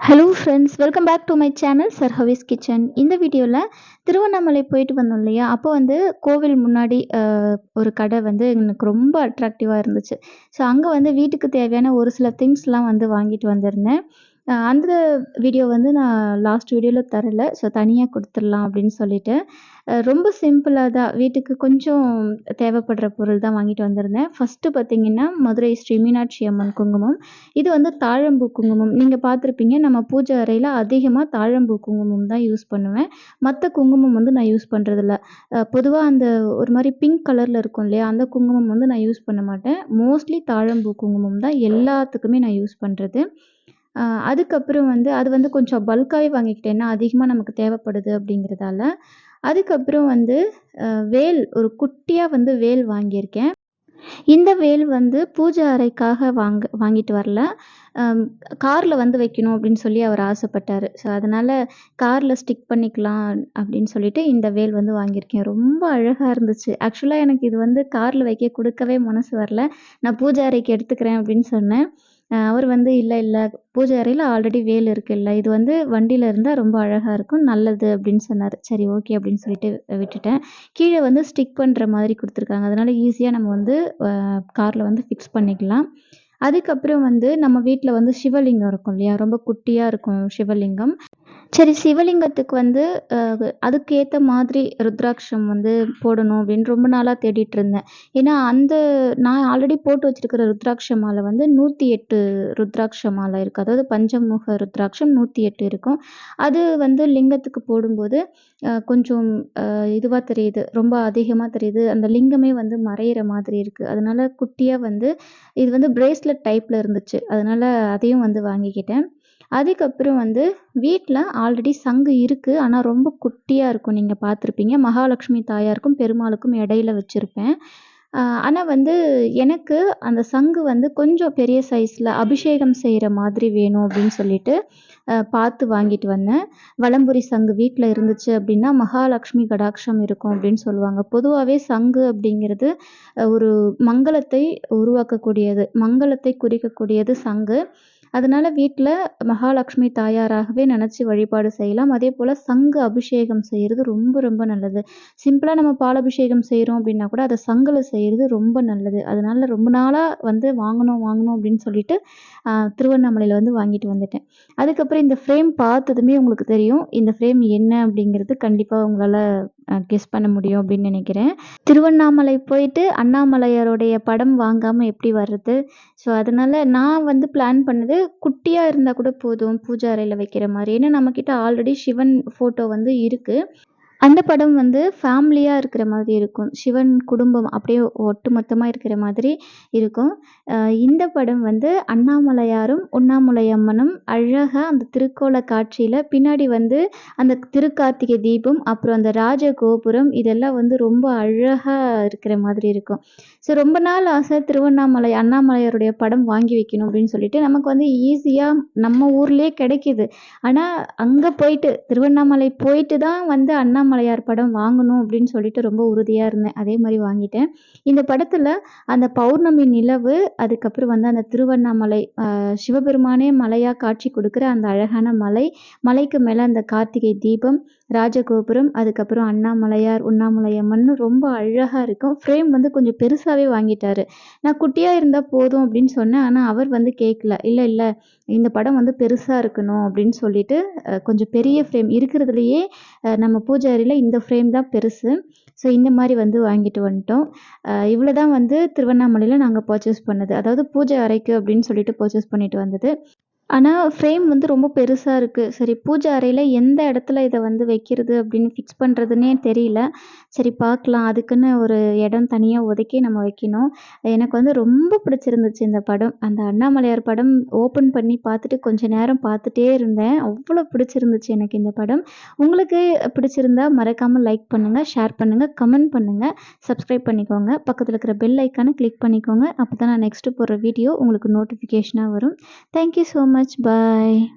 Hello friends welcome back to my channel sir ஹவிஸ் kitchen இந்த வீடியோவில் திருவண்ணாமலை போயிட்டு வந்தோம் இல்லையா? அப்போ வந்து கோவில் முன்னாடி ஒரு கடை வந்து எனக்கு ரொம்ப அட்ராக்டிவாக இருந்துச்சு. ஸோ அங்கே வந்து வீட்டுக்கு தேவையான ஒரு சில திங்ஸ்லாம் வந்து வாங்கிட்டு வந்திருந்தேன். அந்த வீடியோ வந்து நான் லாஸ்ட் வீடியோவில் தரல. ஸோ தனியாக கொடுத்துடலாம் அப்படின்னு சொல்லிட்டு. ரொம்ப சிம்பிளாக தான். வீட்டுக்கு கொஞ்சம் தேவைப்படுற பொருள் தான் வாங்கிட்டு வந்திருந்தேன். ஃபஸ்ட்டு பார்த்தீங்கன்னா மதுரை ஸ்ரீ மீனாட்சி அம்மன் குங்குமம். இது வந்து தாழம்பூ குங்குமம். நீங்கள் பார்த்துருப்பீங்க நம்ம பூஜை அறையில் அதிகமாக தாழம்பூ குங்குமம் தான் யூஸ் பண்ணுவேன். மற்ற குங்குமம் வந்து நான் யூஸ் பண்ணுறதில்ல பொதுவாக அந்த ஒரு மாதிரி பிங்க் கலரில் இருக்கும் இல்லையா அந்த குங்குமம் வந்து நான் யூஸ் பண்ண மாட்டேன். மோஸ்ட்லி தாழம்பூ குங்குமம் தான் எல்லாத்துக்குமே நான் யூஸ் பண்ணுறது அதுக்கப்புறம் வந்து அது வந்து கொஞ்சம் பல்காகவே வாங்கிக்கிட்டேன். ஏன்னா அதிகமாக நமக்கு தேவைப்படுது அப்படிங்கிறதால. அதுக்கப்புறம் வந்து வேல் ஒரு குட்டியாக வந்து வேல் வாங்கியிருக்கேன். இந்த வேல் வந்து பூஜை அறைக்காக வாங்க வாங்கிட்டு வரல. காரில் வந்து வைக்கணும் அப்படின்னு சொல்லி அவர் ஆசைப்பட்டார். ஸோ அதனால் காரில் ஸ்டிக் பண்ணிக்கலாம் அப்படின்னு சொல்லிட்டு இந்த வேல் வந்து வாங்கியிருக்கேன். ரொம்ப அழகாக இருந்துச்சு. ஆக்சுவலாக எனக்கு இது வந்து காரில் வைக்க கொடுக்கவே மனசு வரல. நான் பூஜை அறைக்கு எடுத்துக்கிறேன் அப்படின்னு சொன்னேன். அவர் வந்து இல்லை இல்லை பூஜை அறையில் ஆல்ரெடி வேல் இருக்குல்ல இது வந்து வண்டியில் இருந்தால் ரொம்ப அழகாக இருக்கும் நல்லது அப்படின்னு சொன்னார். சரி ஓகே அப்படின்னு சொல்லிட்டு விட்டுட்டேன். கீழே வந்து ஸ்டிக் பண்ணுற மாதிரி கொடுத்துருக்காங்க. அதனால் ஈஸியாக நம்ம வந்து காரில் வந்து ஃபிக்ஸ் பண்ணிக்கலாம். அதுக்கப்புறம் வந்து நம்ம வீட்டில் வந்து சிவலிங்கம் இருக்கும் இல்லையா? ரொம்ப குட்டியாக இருக்கும் சிவலிங்கம். சரி சிவலிங்கத்துக்கு வந்து அதுக்கேற்ற மாதிரி ருத்ராட்சம் வந்து போடணும் அப்படின்னு ரொம்ப நாளாக தேடிட்டு இருந்தேன். ஏன்னா அந்த நான் ஆல்ரெடி போட்டு வச்சிருக்கிற ருத்ராட்ச மாலை வந்து நூற்றி எட்டு ருத்ராட்ச மாலை இருக்குது அதாவது பஞ்சமுக ருத்ராட்சம் நூற்றி எட்டு இருக்கும். அது வந்து லிங்கத்துக்கு போடும்போது கொஞ்சம் இதுவாக தெரியுது. ரொம்ப அதிகமாக தெரியுது. அந்த லிங்கமே வந்து மறையிற மாதிரி இருக்குது அதனால குட்டியாக வந்து இது வந்து பிரேஸ்லெட் டைப்பில் இருந்துச்சு. அதனால அதையும் வந்து வாங்கிக்கிட்டேன். அதுக்கப்புறம் வந்து வீட்டில் ஆல்ரெடி சங்கு இருக்குது ஆனால் ரொம்ப குட்டியாக இருக்கும். நீங்கள் பார்த்துருப்பீங்க. மகாலட்சுமி தாயாருக்கும் பெருமாளுக்கும் இடையில வச்சுருப்பேன். ஆனால் வந்து எனக்கு அந்த சங்கு வந்து கொஞ்சம் பெரிய சைஸில் அபிஷேகம் செய்கிற மாதிரி வேணும் அப்படின்னு சொல்லிட்டு பார்த்து வாங்கிட்டு வந்தேன். வலம்புரி சங்கு வீட்டில் இருந்துச்சு அப்படின்னா மகாலட்சுமி கடாட்சம் இருக்கும் அப்படின்னு சொல்லுவாங்க. பொதுவாகவே சங்கு அப்படிங்கிறது ஒரு மங்களத்தை உருவாக்கக்கூடியது மங்களத்தை குறிக்கக்கூடியது சங்கு. அதனால வீட்டில் மகாலட்சுமி தாயாராகவே நினச்சி வழிபாடு செய்யலாம். அதே போல் சங்கு அபிஷேகம் செய்கிறது ரொம்ப ரொம்ப நல்லது. சிம்பிளாக நம்ம பால் அபிஷேகம் செய்கிறோம் அப்படின்னா கூட அதை சங்கில் செய்கிறது ரொம்ப நல்லது. அதனால ரொம்ப நாளாக வந்து வாங்கணும் வாங்கணும் அப்படின்னு சொல்லிட்டு திருவண்ணாமலையில் வந்து வாங்கிட்டு வந்துட்டேன். அதுக்கப்புறம் இந்த ஃப்ரேம் பார்த்ததுமே உங்களுக்கு தெரியும். இந்த ஃப்ரேம் என்ன அப்படிங்கிறது கண்டிப்பாக உங்களால் கெஸ் பண்ண முடியும் அப்படின்னு நினைக்கிறேன். திருவண்ணாமலை போயிட்டு அண்ணாமலையாருடைய படம் வாங்காமல் எப்படி வர்றது? ஸோ அதனால நான் வந்து பிளான் பண்ணது குட்டியாக இருந்தால் கூட போதும் பூஜா அறையில் வைக்கிற மாதிரி. ஏன்னா நம்மக்கிட்ட ஆல்ரெடி சிவன் ஃபோட்டோ வந்து இருக்குது அந்த படம் வந்து ஃபேமிலியாக இருக்கிற மாதிரி இருக்கும். சிவன் குடும்பம் அப்படியே ஒட்டு மொத்தமாக இருக்கிற மாதிரி இருக்கும். இந்த படம் வந்து அண்ணாமலையாரும் உண்ணாமலையம்மனும் அழகாக அந்த திருக்கோல காட்சியில் பின்னாடி வந்து அந்த திருக்கார்த்திகை தீபம் அப்புறம் அந்த ராஜ கோபுரம் இதெல்லாம் வந்து ரொம்ப அழகாக இருக்கிற மாதிரி இருக்கும். ஸோ ரொம்ப நாள் ஆசை திருவண்ணாமலை அண்ணாமலையாருடைய படம் வாங்கி வைக்கணும் அப்படின்னு சொல்லிட்டு நமக்கு வந்து ஈஸியாக நம்ம ஊர்லேயே கிடைக்கிது. ஆனால் அங்கே போயிட்டு திருவண்ணாமலை போயிட்டு தான் வந்து அண்ணாமலையார் படம் வாங்கணும் அப்படின்னு சொல்லிட்டு ரொம்ப உறுதியாக இருந்தேன். அதே மாதிரி வாங்கிட்டேன். இந்த படத்தில் அந்த பௌர்ணமி நிலவு அதுக்கப்புறம் வந்து அந்த திருவண்ணாமலை சிவபெருமானே மலையாக காட்சி கொடுக்குற அந்த அழகான மலை மலைக்கு மேலே அந்த கார்த்திகை தீபம் ராஜகோபுரம் அதுக்கப்புறம் அண்ணாமலையார் உண்ணாமலையம்மன் ரொம்ப அழகாக இருக்கும். ஃப்ரேம் வந்து கொஞ்சம் பெருசாகவே வாங்கிட்டாரு. நான் குட்டியாக இருந்தால் போதும் அப்படின்னு சொன்னேன். ஆனால் அவர் வந்து கேட்கல இல்லை இல்லை இந்த படம் வந்து பெருசாக இருக்கணும் அப்படின்னு சொல்லிட்டு கொஞ்சம் பெரிய ஃப்ரேம் இருக்கிறதுலையே நம்ம பூஜை அறையில் இந்த ஃப்ரேம் தான் பெருசு. ஸோ இந்த மாதிரி வந்து வாங்கிட்டு வந்துட்டோம். இவ்வளோ தான் வந்து திருவண்ணாமலையில் நாங்கள் பர்ச்சேஸ் பண்ணது. அதாவது பூஜை அறைக்கு அப்படின்னு சொல்லிட்டு பர்ச்சேஸ் பண்ணிட்டு வந்தது. ஆனால் ஃப்ரேம் வந்து ரொம்ப பெருசாக இருக்குது சரி பூஜை அறையில் எந்த இடத்துல இதை வந்து வைக்கிறது அப்படின்னு ஃபிக்ஸ் பண்ணுறதுன்னே தெரியல. சரி பார்க்கலாம். அதுக்குன்னு ஒரு இடம் தனியாக ஒதுக்கி நம்ம வைக்கணும். எனக்கு வந்து ரொம்ப பிடிச்சிருந்துச்சு இந்த படம். அந்த அண்ணாமலையார் படம் ஓப்பன் பண்ணி பார்த்துட்டு கொஞ்ச நேரம் பார்த்துட்டே இருந்தேன். அவ்வளோ பிடிச்சிருந்துச்சு எனக்கு இந்த படம். உங்களுக்கு பிடிச்சிருந்தா மறக்காமல் லைக் பண்ணுங்கள் ஷேர் பண்ணுங்கள் கமெண்ட் பண்ணுங்கள் சப்ஸ்கிரைப் பண்ணிக்கோங்க. பக்கத்தில் இருக்கிற பெல் ஐக்கானை கிளிக் பண்ணிக்கோங்க. அப்போ தான் நான் நெக்ஸ்ட்டு போடுற வீடியோ உங்களுக்கு நோட்டிஃபிகேஷனாக வரும். Thank you so much much. Bye.